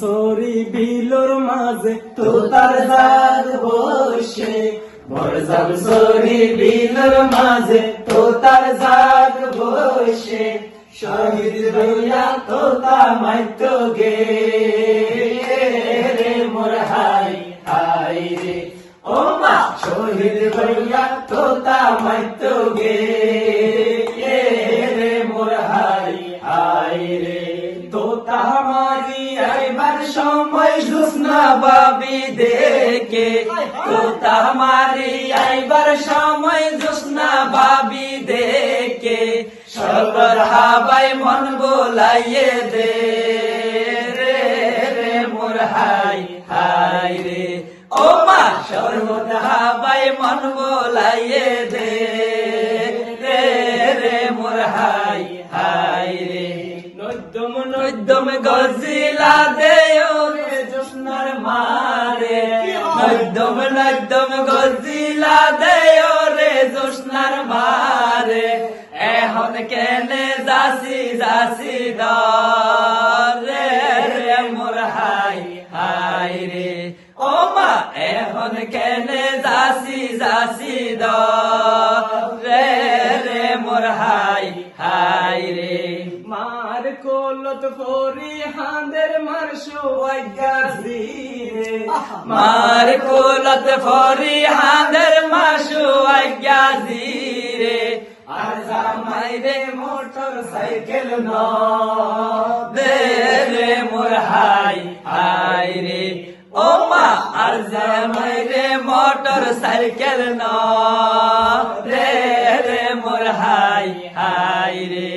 Sorry বিলোর মাঝে তোতার জাগ বসে। বরজাম sorry বিলোর মাঝে তোতার জাগ বসে। শহীদ রইয়া তোতা মাইতো গে রে মোর হাই হাই রে। ও মা শহীদ রইয়া তোতা মাইতো গে বাবি দেখে। তোতা মারি আইবার সময় জুসনা বাবি দেখে সর্বর হাবাই মন বোলাইয়ে দে। রে রে মোর হাই হাই রে। ও মা সর্বদা হাবাই মন বোলাইয়ে দে। রে রে মোর হাই নদ্যম গজিলা দেও জোসনার মারে। নদ্যম নদ্যম গজিলা দেও রে জোসনার মারে। এখন কেনে যাসি যাসি রে রে মোর হাই হাই রে। ও মা, এখন কেনে যাসি যাসি রে রে মোর হাই হাই কলত হরি হাঁদের মার সুয়াইয়াজি মার কলত হরি হাঁদের মার সুয়াইয়াজি রে। আর জামাই রে মোটর সাইকেল ন দে রে মোর হাই হাই রে। ও মা আর জামাই মোটর সাইকেল ন রে রে মোর হাই হাই রে।